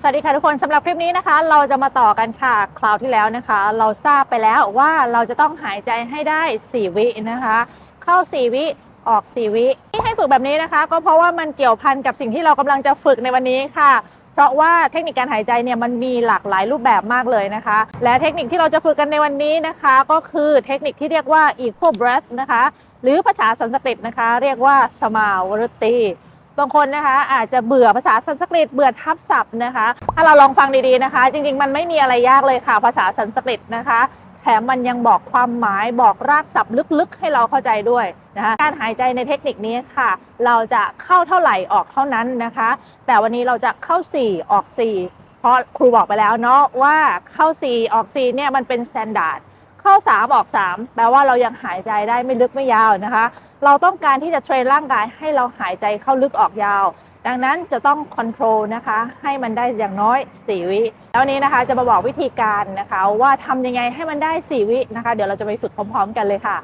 สวัสดีค่ะทุกคนสำหรับคลิปนี้นะคะ เราจะมาต่อกันค่ะคราวที่แล้วนะคะ เราทราบไปแล้วว่าเราจะต้องหายใจให้ได้ 4 วินะคะ เข้า 4 วิออก 4 วิที่ให้ฝึกแบบนี้นะคะ ก็เพราะว่ามันเกี่ยวพันกับสิ่งที่เรากำลังจะฝึกในวันนี้ค่ะ เพราะว่าเทคนิคการหายใจเนี่ยมันมีหลากหลายรูปแบบมากเลยนะคะ และเทคนิคที่เราจะฝึกกันในวันนี้นะคะ ก็คือเทคนิคที่เรียกว่า equal breath นะคะ หรือภาษาสันสกฤตนะคะ เรียกว่าสมาวรตี บางคนนะคะ อาจจะเบื่อภาษาสันสกฤตเบื่อทับศัพท์นะคะ ถ้าเราลองฟังดีๆนะคะ จริง ๆ มันไม่มีอะไรยากเลยค่ะ ภาษาสันสกฤตนะคะ แถมมันยังบอกความหมายบอกรากศัพท์ลึกๆ ให้เราเข้าใจด้วยนะคะการหายใจในเทคนิคนี้ค่ะ เราจะเข้าเท่าไหร่ออกเท่านั้นนะคะ แต่วันนี้เราจะเข้า 4 ออก 4 เพราะครูบอกไปแล้วเนาะว่าเข้า 4 ออก 4 เนี่ยมันเป็นสแตนดาร์ดเข้า 3 ออก 3 แปลว่าเรายังหายใจได้ไม่ลึกไม่ยาวนะคะ เราต้องการที่จะเทรนร่างกายให้เราหายใจเข้าลึกออกยาว ดังนั้นจะต้องคอนโทรลนะคะ ให้มันได้อย่างน้อย 4 วิแล้วนี้นะคะจะมาบอกวิธีการนะคะว่าทำยังไงให้มันได้ 4 วินะคะ เดี๋ยวเราจะไปฝึกพร้อม ๆ กันเลยค่ะ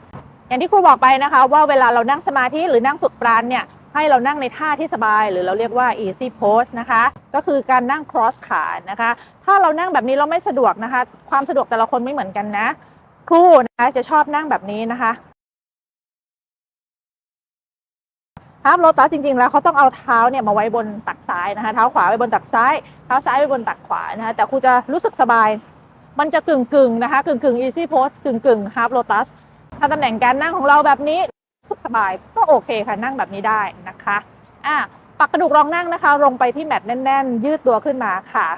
อย่างที่ครูบอกไปนะคะ ว่าเวลาเรานั่งสมาธิหรือนั่งฝึกปราณเนี่ยให้เรานั่งในท่าที่สบาย หรือเราเรียกว่า easy pose นะคะ ก็คือการนั่ง cross ขานะคะ ถ้าเรานั่งแบบนี้เราไม่สะดวกนะคะ ความสะดวกแต่ละคนไม่เหมือนกันนะ ครูนะคะจะชอบนั่งแบบนี้นะคะ ฮาร์ปโลตัสจริงๆ แล้วเขาต้องเอาเท้าเนี่ยมาไว้บนตักซ้ายนะคะเท้าขวาไว้บนตักซ้าย เท้าซ้ายไว้บนตักขวานะคะแต่ครูจะรู้สึกสบาย มันจะกึ่งกึ่งนะคะกึ่งกึ่ง easy pose กึ่งกึ่ง half lotus ถ้าตำแหน่งการนั่งของเราแบบนี้สึกสบายก็โอเคค่ะนั่งแบบนี้ได้นะคะอะปักกระดูกรองนั่งนะคะ ลงไปที่แมตแน่น ๆ ยืดตัวขึ้นมาค่ะ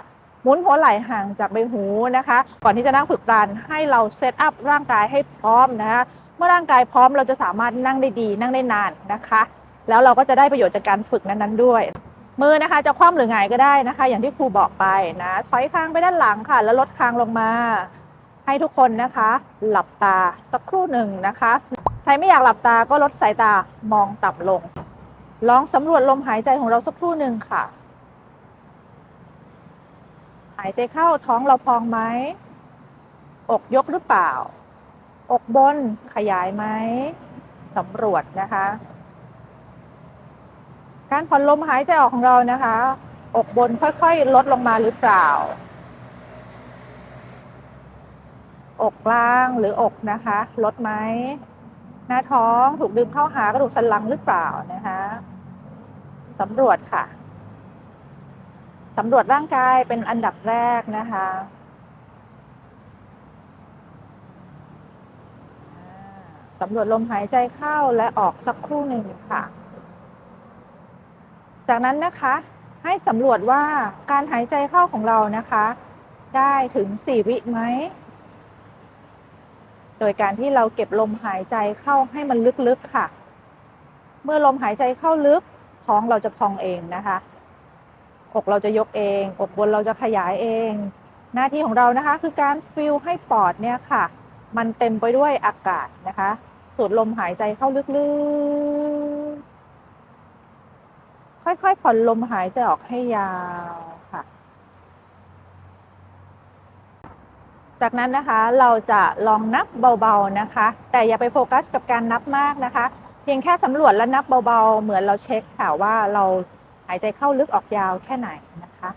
หมุนหัวไหล่ห่างจากใบหูนะคะ ก่อนที่จะนั่งฝึกปรานให้เราเซตอัพร่างกายให้พร้อมนะคะเมื่อร่างกายพร้อมเราจะสามารถนั่งได้ดีนั่งได้นานนะคะ แล้วเราก็จะได้ประโยชน์จากการฝึกนั้นๆด้วย มือนะคะจะคว่ำหรือหงายก็ได้นะคะ อย่างที่ครูบอกไปนะถอยคางไปด้านหลังค่ะ แล้วลดคางลงมา ให้ทุกคนนะคะ หลับตาสักครู่หนึ่งนะคะ ใครไม่อยากหลับตาก็ลดสายตามองต่ำลง ลองสำรวจลมหายใจของเราสักครู่หนึ่งค่ะ หายใจเข้าท้องเราพองไหมอกยกหรือเปล่า อกบนขยายไหมสำรวจนะคะ การผ่อนลมหายใจออกของเรานะคะ อกบนค่อยๆ ลดลงมาหรือเปล่า อกกลางหรืออกนะคะ ลดไหม หน้าท้องถูกดึงเข้าหากระดูกสันหลังหรือเปล่านะคะสำรวจค่ะสำรวจร่างกายเป็นอันดับแรกนะคะ สำรวจลมหายใจเข้าและออกสักครู่หนึ่งค่ะ จากนั้นนะคะให้สำรวจว่าการหายใจเข้าของเรานะคะ ได้ถึง 4 วิไหม โดยการที่เราเก็บลมหายใจเข้าให้มันลึกๆค่ะ เมื่อลมหายใจเข้าลึกท้องเราจะพองเองนะคะ อกเราจะยกเอง อกบนเราจะขยายเอง หน้าที่ของเรานะคะ คือการฟิลให้ปอดเนี่ยค่ะ มันเต็มไปด้วยอากาศนะคะ สูดลมหายใจเข้าลึกๆ ค่อยๆผ่อนลมหายใจออกให้ยาวค่ะ จากนั้นนะคะเราจะลองนับเบาๆนะคะ แต่อย่าไปโฟกัสกับการนับมากนะคะ เพียงแค่สำรวจและนับเบาๆ เหมือนเราเช็คค่ะว่าเราหายใจเข้าลึกออกยาวแค่ไหนนะคะ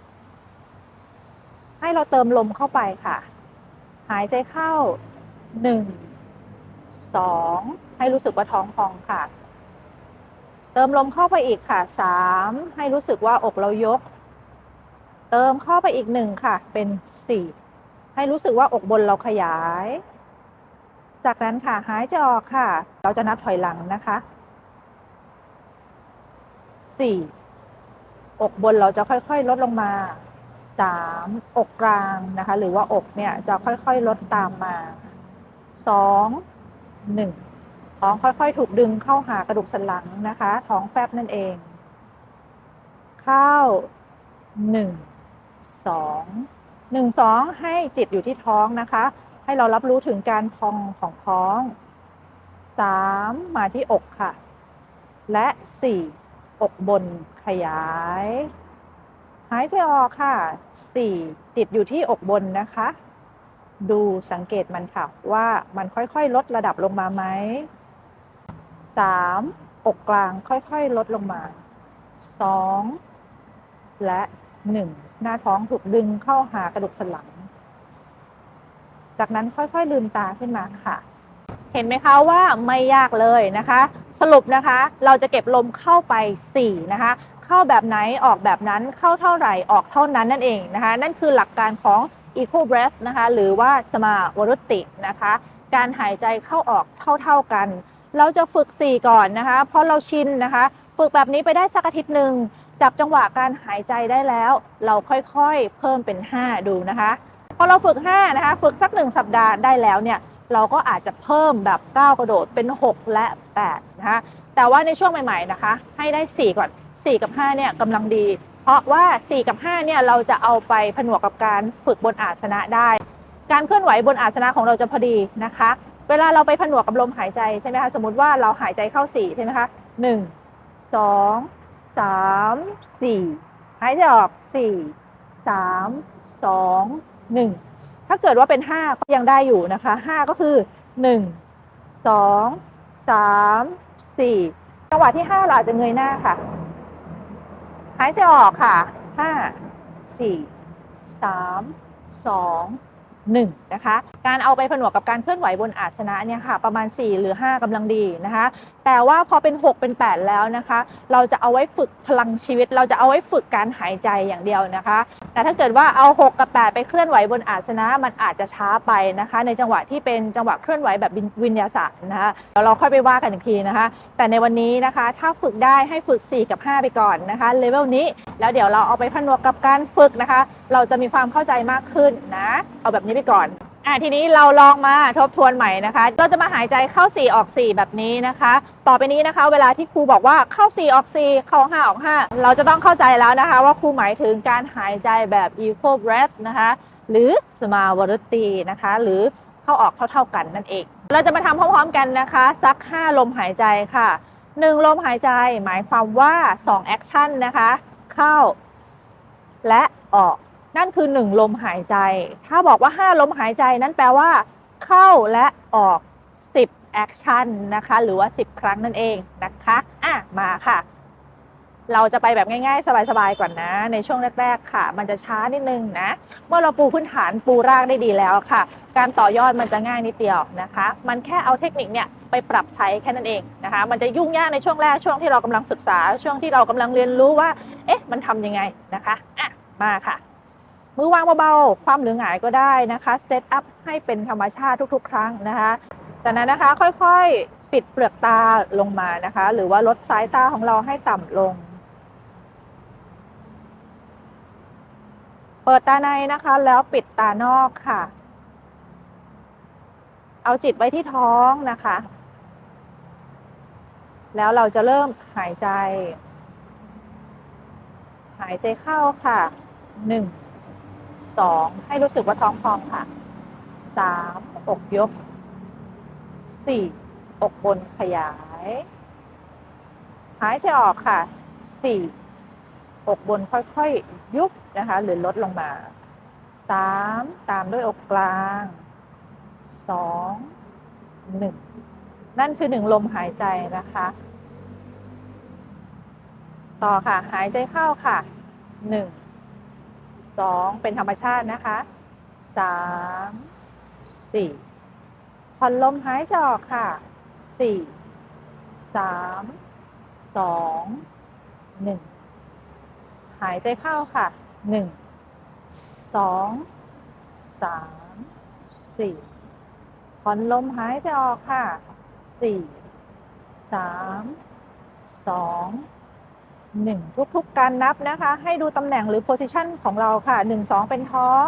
ให้เราเติมลมเข้าไปค่ะ หายใจเข้าหนึ่งสองให้รู้สึกว่าท้องพองค่ะ ติมลมเข้าไปอีกค่ะสามให้รู้สึกว่าอกเรายก เติมเข้าไปอีกหนึ่งค่ะ เป็นสี่ให้รู้สึกว่าอกบนเราขยาย จากนั้นค่ะหายใจออกค่ะ เราจะนับถอยหลังนะคะสี่อกบนเราจะค่อยๆ ลดลงมาสามอกกลางนะคะ หรือว่าอกเนี่ยจะค่อยๆ ลดตามมาสองหนึ่ง ท้องค่อยๆ ถูกดึงเข้าหากระดูกสันหลังนะคะ ท้องแฟบนั่นเอง เข้าหนึ่งสองหนึ่งสองให้จิตอยู่ที่ท้องนะคะ ให้เรารับรู้ถึงการพองของท้องสามมาที่อกค่ะ และสี่อกบนขยาย หายใจออกค่ะสี่จิตอยู่ที่อกบนนะคะ ดูสังเกตมันค่ะว่ามันค่อยๆ ลดระดับลงมาไหม สามอกกลางค่อยๆ ลดลงมาสองและหนึ่งหน้าท้องถูกดึงเข้าหากระดูกสันหลัง จากนั้นค่อยๆ ลืมตาขึ้นมาค่ะ เห็นไหมคะว่าไม่ยากเลยนะคะ สรุปนะคะ เราจะเก็บลมเข้าไป4นะคะ เข้าแบบไหนออกแบบนั้นเข้าเท่าไหร่ออกเท่านั้นนั่นเองนะคะ นั่นคือหลักการของ equal breath นะคะ หรือว่าสมาวรุตตินะคะ การหายใจเข้าออกเท่าๆกัน เราจะฝึก 4 ก่อนนะคะ เพราะเราชินนะคะ ฝึกแบบนี้ไปได้สักอาทิตย์หนึ่งจับจังหวะการหายใจได้แล้ว เราค่อยๆ เพิ่มเป็น 5 ดูนะคะ พอเราฝึก 5 นะคะ ฝึกสัก 1 สัปดาห์ได้แล้วเนี่ย เราก็อาจจะเพิ่มแบบก้ากระโดดเป็น 6 และ 8 นะคะ แต่ว่าในช่วงใหม่ๆนะคะ ให้ได้ 4 ก่อน 4 กับ 5 เนี่ยกำลังดี เพราะว่า 4 กับ 5 เนี่ยเราจะเอาไปผนวกกับการฝึกบนอาสนะได้ การเคลื่อนไหวบนอาสนะของเราจะพอดีนะคะ เวลาเราไปผนวกกับลมหายใจใช่ไหมคะสมมติว่าเราหายใจเข้า4ใช่ไหมคะ1 2 3 4หายใจออก4 3 2 1ถ้าเกิดว่าเป็น5ก็ยังได้อยู่นะคะ5ก็คือ1 2 3 4จังหวะที่5เราจะเงยหน้าค่ะ หายใจออกค่ะ5 4 3 2 1นะคะการเอาไปผนวกกับการเคลื่อนไหวบนอาสนะเนี่ยค่ะประมาณ 4 หรือ 5กำลังดีนะคะ แต่ว่าพอเป็น 6 เป็น 8 แล้วนะคะ เราจะเอาไว้ฝึกพลังชีวิต เราจะเอาไว้ฝึกการหายใจอย่างเดียวนะคะ แต่ถ้าเกิดว่าเอา 6 กับ 8 ไปเคลื่อนไหวบนอาสนะ มันอาจจะช้าไปนะคะ ในจังหวะที่เป็นจังหวะเคลื่อนไหวแบบวิญญาสารนะคะเดี๋ยวเราค่อยไปว่ากันอีกทีนะคะ แต่ในวันนี้นะคะ ถ้าฝึกได้ให้ฝึก 4 กับ 5 ไปก่อนนะคะเลเวลนี้ แล้วเดี๋ยวเราเอาไปผนวกกับการฝึกนะคะ เราจะมีความเข้าใจมากขึ้นนะ เอาแบบนี้ไปก่อน อะทีนี้เราลองมาทบทวนใหม่นะคะ เราจะมาหายใจเข้า 4 ออก 4 แบบนี้นะคะ ต่อไปนี้นะคะ เวลาที่ครูบอกว่าเข้า 4 ออก 4 เข้า 5 ออก 5 เราจะต้องเข้าใจแล้วนะคะ ว่าครูหมายถึงการหายใจแบบ equal breath นะคะ หรือ samavritti นะคะ หรือเข้าออกเท่าๆกันนั่นเอง เราจะมาทำพร้อมๆกันนะคะ สัก 5 ลมหายใจค่ะ 1 ลมหายใจหมายความว่า 2 action นะคะ เข้า และออก นั่นคือ 1 ลมหายใจ ถ้าบอกว่า 5 ลมหายใจนั่นแปลว่า เข้าและออก 10 action นนะคะ หรือว่า 10 ครั้งนั่นเองนะคะอะมาค่ะ เราจะไปแบบง่ายๆ สบายๆก่อนนะ ในช่วงแรกๆค่ะ มันจะช้านิดนึงนะ เมื่อเราปูพื้นฐานปูรากได้ดีแล้วค่ะ การต่อยอดมันจะง่ายนิดเดียวนะคะ มันแค่เอาเทคนิคเนี่ยไปปรับใช้แค่นั้นเองนะคะ มันจะยุ่งยากในช่วงแรกช่วงที่เรากำลังศึกษา ช่วงที่เรากำลังเรียนรู้ว่า เอ๊ะ มันทำยังไงนะคะอะมาค่ะ มือวางเบาๆ ความหรือหงายก็ได้นะคะเซตอัพให้เป็นธรรมชาติทุกๆ ครั้งนะคะจากนั้นนะคะค่อยๆปิดเปลือกตาลงมานะคะ หรือว่าลดสายตาของเราให้ต่ำลง เปิดตาในนะคะแล้วปิดตานอกค่ะ เอาจิตไว้ที่ท้องนะคะ แล้วเราจะเริ่มหายใจ หายใจเข้าค่ะหนึ่ง สองให้รู้สึกว่าท้องพองค่ะสามอกยกสี่อกบนขยาย หายใจออกค่ะสี่อกบนค่อยๆยุบนะคะ หรือลดลงมาสามตามด้วยอกกลางสองหนึ่งนั่นคือหนึ่งลมหายใจนะคะ ต่อค่ะ หายใจเข้าค่ะหนึ่ง สองเป็นธรรมชาตินะคะสามสี่ผ่อนลมหายใจออกค่ะสี่สามสองหนึ่งหายใจเข้าค่ะหนึ่งสองสามสี่ผ่อนลมหายใจออกค่ะสี่สามสอง หนึ่งทุกๆการนับนะคะ ให้ดูตำแหน่งหรือ position ของเราค่ะหนึ่งสองเป็นท้อง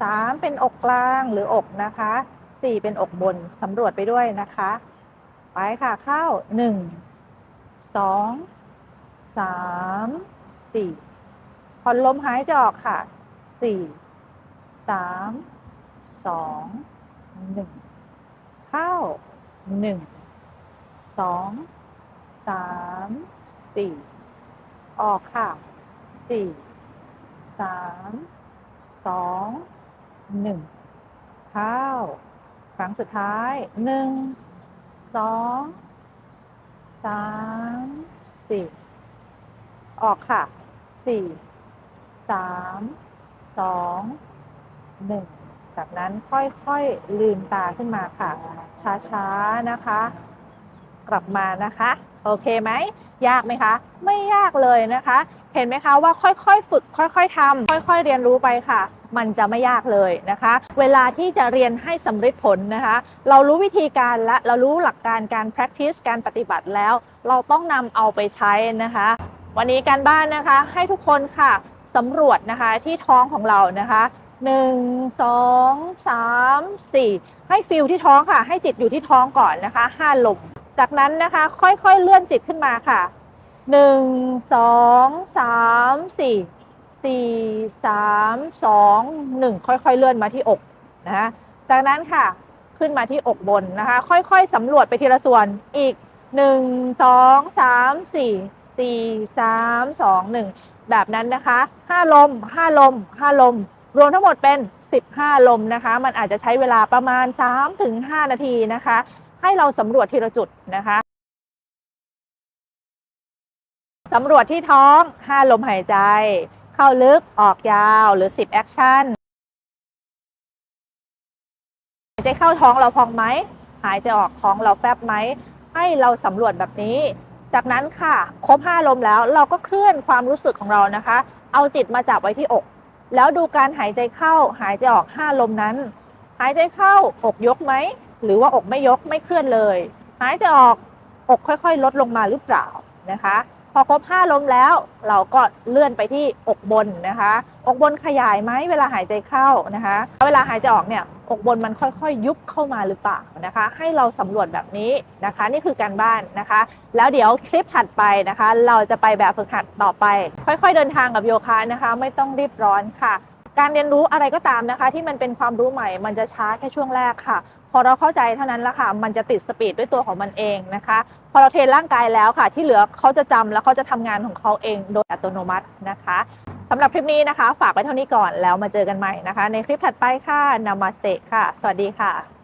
สามเป็นอกกลางหรืออกนะคะสี่เป็นอกบนสำรวจไปด้วยนะคะ ไปค่ะเข้าหนึ่งสองสามสี่ผ่อนลมหายใจออกค่ะสี่สามสองหนึ่งเข้าหนึ่งส ออกค่ะสี่สามสองหนึ่งเข้า ครั้งสุดท้ายหนึ่งสองสามสี่ออกค่ะสี่สามสองหนึ่งจากนั้นค่อยๆลืมตาขึ้นมาค่ะ ช้าๆนะคะ กลับมานะคะ โอเคไหม ยากไหมคะ ไม่ยากเลยนะคะ เห็นไหมคะว่าค่อยๆ ฝึก ค่อยๆทำค่อยๆ เรียนรู้ไปค่ะ มันจะไม่ยากเลยนะคะ เวลาที่จะเรียนให้สำเร็จผลนะคะ เรารู้วิธีการและเรารู้หลักการการ practice การปฏิบัติแล้ว เราต้องนำเอาไปใช้นะคะ วันนี้การบ้านนะคะ ให้ทุกคนค่ะสำรวจนะคะที่ท้องของเรานะคะ1 2 3 4ให้ฟิลที่ท้องค่ะ ให้จิตอยู่ที่ท้องก่อนนะคะ5ลม จากนั้นนะคะค่อยๆเลื่อนจิตขึ้นมาค่ะหนึ่งสองสามสี่สี่สามสองหนึ่งค่อยๆเลื่อนมาที่อกนะคะจากนั้นค่ะขึ้นมาที่อกบนนะคะ ค่อยๆสำรวจไปทีละส่วนอีกหนึ่งสองสามสี่สี่สามสองหนึ่งแบบนั้นนะคะห้าลมห้าลมห้าลม รวมทั้งหมดเป็น 15 ลมนะคะ มันอาจจะใช้เวลาประมาณ 3-5 นาทีนะคะ ให้เราสำรวจทีละจุดนะคะสำรวจที่ท้อง 5 ลมหายใจ เข้าลึกออกยาวหรือ 10 แอคชั่น หายใจเข้าท้องเราพองไหม หายใจออกท้องเราแฟบไหม ให้เราสำรวจแบบนี้ จากนั้นค่ะ ครบ 5 ลมแล้วเราก็เคลื่อนความรู้สึกของเรานะคะ เอาจิตมาจับไว้ที่อก แล้วดูการหายใจเข้า หายใจออก 5 ลมนั้น หายใจเข้าอกยกไหม หรือว่าอกไม่ยกไม่เคลื่อนเลย หายใจออกอกค่อยๆ ลดลงมาหรือเปล่านะคะ พอครบ5ลมแล้วเราก็เลื่อนไปที่อกบนนะคะ อกบนขยายไหมเวลาหายใจเข้านะคะ เวลาหายใจออกเนี่ยอกบนมันค่อยๆ ยุบเข้ามาหรือเปล่านะคะ ให้เราสำรวจแบบนี้นะคะ นี่คือการบ้านนะคะ แล้วเดี๋ยวคลิปถัดไปนะคะ เราจะไปแบบฝึกหัดต่อไป ค่อยๆเดินทางกับโยคะนะคะ ไม่ต้องรีบร้อนค่ะ การเรียนรู้อะไรก็ตามนะคะ ที่มันเป็นความรู้ใหม่ มันจะช้าแค่ช่วงแรกค่ะ พอเราเข้าใจเท่านั้นละค่ะ มันจะติดสปีดด้วยตัวของมันเองนะคะ พอเราเทรนร่างกายแล้วค่ะ ที่เหลือเขาจะจำแล้วเขาจะทำงานของเขาเองโดยอัตโนมัตินะคะสำหรับคลิปนี้นะคะ ฝากไว้เท่านี้ก่อนแล้วมาเจอกันใหม่นะคะ ในคลิปถัดไปค่ะนามาสเตค่ะ สวัสดีค่ะ